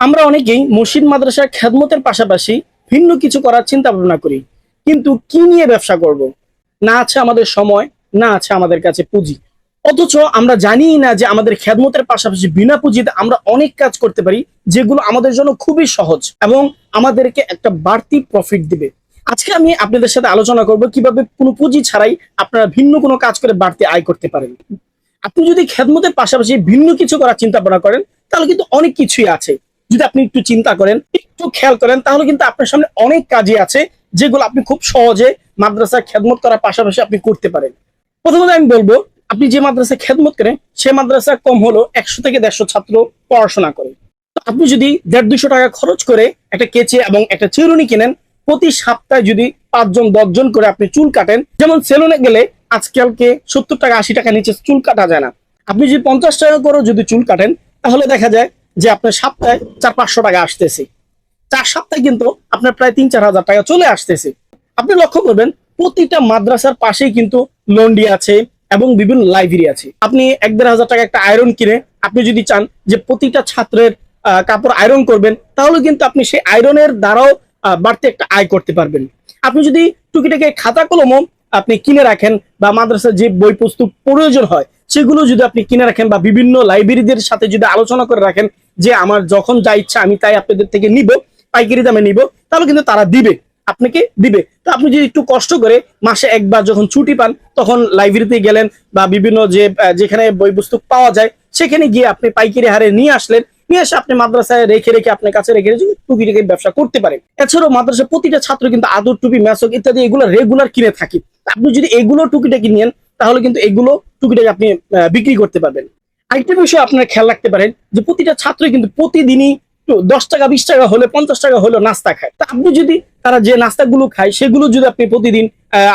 আমরা অনেকেই মসজিদ, মাদ্রাসার খেদমতের পাশাপাশি ভিন্ন কিছু করার চিন্তা ভাবনা করি। কিন্তু কি নিয়ে ব্যবসা করব? না আছে আমাদের সময়, না আছে আমাদের কাছে পুঁজি। অথচ আমরা জানি না যে আমাদের খেদমতের পাশাপাশি বিনা পুঁজিতে আমরা অনেক কাজ করতে পারি, যেগুলো আমাদের জন্য খুবই সহজ এবং আমাদেরকে একটা বাড়তি প্রফিট দিবে। আজকে আমি আপনাদের সাথে আলোচনা করব কীভাবে কোনো পুঁজি ছাড়াই আপনারা ভিন্ন কোনো কাজ করে বাড়তি আয় করতে পারেন। আপনি যদি খেদমতের পাশাপাশি ভিন্ন কিছু করার চিন্তা ভাবনা করেন, তাহলে কিন্তু অনেক কিছুই আছে। যদি আপনি একটু চিন্তা করেন, একটু খেয়াল করেন, তাহলে কিন্তু আপনার সামনে অনেক কাজই আছে যেগুলো আপনি খুব সহজে মাদ্রাসা খেদমত করার পাশাপাশি আপনি করতে পারেন। প্রথমত আমি বলব, আপনি যে মাদ্রাসা খেদমত করেন, সে মাদ্রাসা কম হলো একশো থেকে দেড়শো ছাত্র পড়াশোনা করে। আপনি যদি দেড় দুশো টাকা খরচ করে একটা কেচে এবং একটা চিরুনি কিনেন, প্রতি সপ্তাহে যদি পাঁচজন, দশজন করে আপনি চুল কাটেন, যেমন সেলুনে গেলে আজকালকে সত্তর টাকা, আশি টাকা নিচে চুল কাটা যায় না। আপনি যদি পঞ্চাশ টাকা করে যদি চুল কাটেন, তাহলে দেখা যায় যে আপনার সপ্তাহে চার পাঁচশো টাকা আসতেছে। চার সপ্তাহে কিন্তু আপনার প্রায় তিন চার হাজার টাকা চলে আসতেছে। আপনি লক্ষ্য করবেন, প্রতিটা মাদ্রাসার পাশেই কিন্তু লন্ডি আছে এবং বিভিন্ন লাইব্রেরি আছে। আপনি এক দেড় হাজার টাকা একটা আয়রন কিনে আপনি যদি চান যে প্রতিটা ছাত্রের কাপড় আয়রন করবেন, তাহলে কিন্তু আপনি সেই আয়রনের দ্বারাও বাড়তি একটা আয় করতে পারবেন। আপনি যদি টুকিটাকে খাতা কলমও আপনি কিনে রাখেন বা মাদ্রাসার যে বই পুস্তক প্রয়োজন হয়, সেগুলো যদি আপনি কিনে রাখেন বা বিভিন্ন লাইব্রেরিদের সাথে যদি আলোচনা করে রাখেন যে আমার যখন যা ইচ্ছা আমি তাই আপনাদের থেকে নিব, পাইকারি দামে নিব, তাহলে কিন্তু তারা দিবে, আপনাকে দিবে। তো আপনি যদি একটু কষ্ট করে মাসে একবার যখন ছুটি পান, তখন লাইব্রেরিতে গেলেন বা বিভিন্ন যে যেখানে বই পুস্তক পাওয়া যায়, সেখানে গিয়ে আপনি পাইকারি হারে নিয়ে আসলেন, নিয়ে এসে আপনি মাদ্রাসায় রেখে রেখে আপনার কাছে রেখে রেখে টুকি রেখে ব্যবসা করতে পারেন। এছাড়াও মাদ্রাসার প্রতিটা ছাত্র কিন্তু আদর টুপি ম্যাসক ইত্যাদি এগুলো রেগুলার কিনে থাকি। আপনি যদি এগুলো টুকিটাকি নেন, তাহলে কিন্তু এগুলো টুকিটাকি আপনি বিক্রি করতে পারবেন। আরেকটা বিষয় আপনারা খেয়াল রাখতে পারেন যে প্রতিটা ছাত্র কিন্তু প্রতিদিনই দশ টাকা, বিশ টাকা হলে, পঞ্চাশ টাকা হলে নাস্তা খায়। তা আপনি যদি তারা যে নাস্তাগুলো খায়, সেগুলো যদি আপনি প্রতিদিন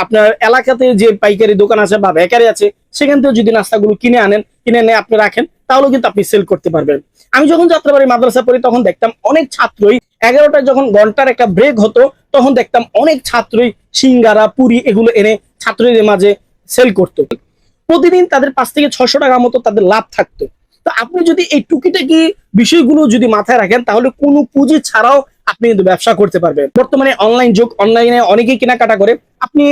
আপনার এলাকাতে যে পাইকারি দোকান আছে বা বেকারি আছে, সেখান থেকে যদি নাস্তাগুলো কিনে আনেন, কিনে এনে আপনি রাখেন, তাহলেও কিন্তু আপনি সেল করতে পারবেন। আমি যখন যাত্রাবাড়ি মাদ্রাসা পড়ি, তখন দেখতাম অনেক ছাত্রই এগারোটা যখন ঘণ্টার একটা ব্রেক হতো, তখন দেখতাম অনেক ছাত্রই সিঙ্গারা, পুরি এগুলো এনে ছাত্রদের মাঝে সেল করতো। প্রতিদিন তাদের পাঁচ থেকে ছশো টাকা মতো তাদের লাভ থাকতো। তো আপনি যদি এই টুকিটাকি বিষয়গুলো যদি মাথায় রাখেন, তাহলে কোনো পুঁজি ছাড়াও আপনি কিন্তু ব্যবসা করতে পারবেন। বর্তমানে অনলাইন যুগ, অনলাইনে অনেকেই কেনাকাটা করে। আপনি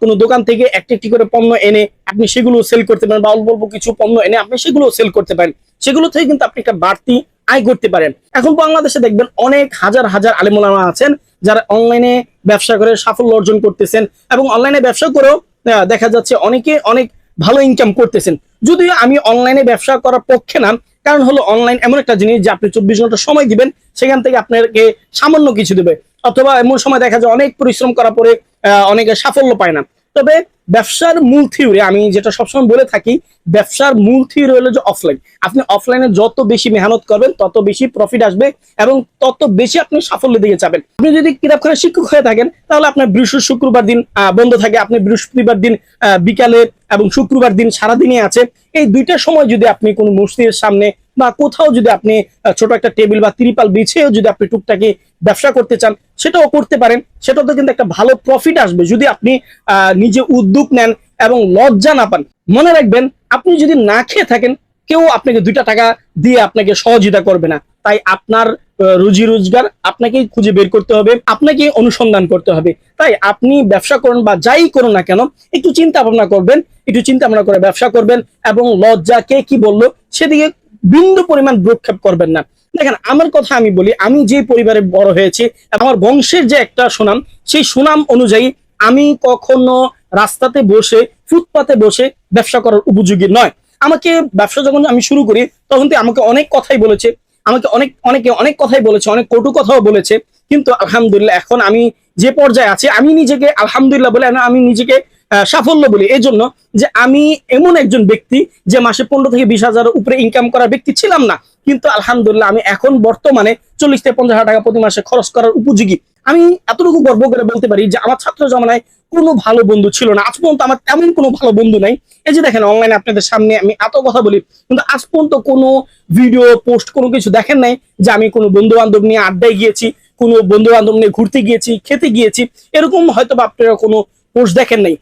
কোনো দোকান থেকে একটি একটি করে পণ্য এনে আপনি সেগুলো সেল করতে পারেন বা অল্প অল্প কিছু পণ্য এনে আপনি সেগুলো সেল করতে পারেন। সেগুলো থেকে কিন্তু আপনি একটা বাড়তি আয় করতে পারেন। এখন বাংলাদেশে দেখবেন অনেক হাজার হাজার আলিমুলামা আছেন, যারা অনলাইনে ব্যবসা করে সাফল্য অর্জন করতেছেন এবং অনলাইনে ব্যবসা করেও দেখা যাচ্ছে অনেকে অনেক ভালো ইনকাম করতেছেন। যদিও আমি অনলাইনে ব্যবসা করার পক্ষে না, কারণ হলো অনলাইন এমন একটা জিনিস যে আপনি চব্বিশ ঘণ্টা সময় দিবেন, সেখান থেকে আপনাকে সামান্য কিছু দেবে। অথবা এমন সময় দেখা যায় অনেক পরিশ্রম করার পরে অনেকে সাফল্য পায় না। তবে ব্যবসার মূল থিওরি আমি যেটা সবসময় বলে থাকি, ব্যবসার মূল থিওরি হলো যে অফলাইন আপনি অফলাইনে যত বেশি মেহনত করবেন, তত বেশি প্রফিট আসবে এবং তত বেশি আপনি সাফল্যের দিকে যাবেন। আপনি যদি কিতাবখানা শিক্ষক হয়ে থাকেন, তাহলে আপনার বৃহস্পতি শুক্রবার দিন বন্ধ থাকে। আপনি বৃহস্পতিবার দিন বিকালে এবং শুক্রবার দিন সারাদিনই আছে। এই দুইটা সময় যদি আপনি কোনো মসজিদের সামনে বা কোথাও যদি আপনি ছোট একটা টেবিল বা ত্রিপাল বিছেও যদি আপনি টুকটাকি ব্যবসা করতে চান, সেটাও করতে পারেন। সেটাতে কিন্তু একটা ভালো প্রফিট আসবে যদি আপনি নিজে উদ্যোগ নেন এবং লজ্জা না পান। মনে রাখবেন, আপনি যদি না খেয়ে থাকেন, কেউ আপনাকে দুইটা টাকা দিয়ে আপনাকে সহযোগিতা করবে না। তাই আপনার রুজি রোজগার আপনাকেই খুঁজে বের করতে হবে আপনাকে অনুসন্ধান করতে হবে। তাই আপনি ব্যবসা করুন বা যাই করুন না কেন, একটু চিন্তা ভাবনা করবেন, একটু চিন্তা ভাবনা করে ব্যবসা করবেন এবং লজ্জা কে কি বলল, সেদিকে বিন্দু পরিমাণ ভ্রুক্ষেপ করবেন না। দেখেন, আমার কথা আমি বলি, আমি যে পরিবারে বড় হয়েছি, আমার বংশের যে একটা সুনাম, সেই সুনাম অনুযায়ী আমি কখনো রাস্তাতে বসে, ফুটপাতে বসে ব্যবসা করার উপযোগী নয়। আমাকে ব্যবসা যখন আমি শুরু করি, তখন তো আমাকে অনেক কথাই বলেছে, আমাকে অনেক, অনেকে অনেক কথাই বলেছে, অনেক কটু কথাও বলেছে, কিন্তু আলহামদুলিল্লাহ এখন আমি যে পর্যায়ে আছি, আমি নিজেকে আলহামদুলিল্লাহ বলে আমি নিজেকে সাফল্য বলি। এই জন্য যে আমি এমন একজন ব্যক্তি যে মাসে পনেরো থেকে বিশ হাজার উপরে ইনকাম করার ব্যক্তি ছিলাম না, কিন্তু আলহামদুলিল্লাহ আমি এখন বর্তমানে চল্লিশ থেকে পঞ্চাশ হাজার টাকা প্রতি মাসে খরচ করার উপযোগী। আমি এতটুকু গর্ব করে বলতে পারি যে আমার ছাত্র জমানায় কোনো ভালো বন্ধু ছিল না। আজ পর্যন্ত আমার তেমন কোনো ভালো বন্ধু নাই। এই যে দেখেন অনলাইনে আপনাদের সামনে আমি এত কথা বলি, কিন্তু আজ পর্যন্ত কোনো ভিডিও পোস্ট কোনো কিছু দেখেন নাই যে আমি কোনো বন্ধু বান্ধব নিয়ে আড্ডায় গিয়েছি, কোনো বন্ধু বান্ধব নিয়ে ঘুরতে গিয়েছি, খেতে গিয়েছি, এরকম হয়তো বা আপনারা কোনো পোস্ট দেখেন নাই।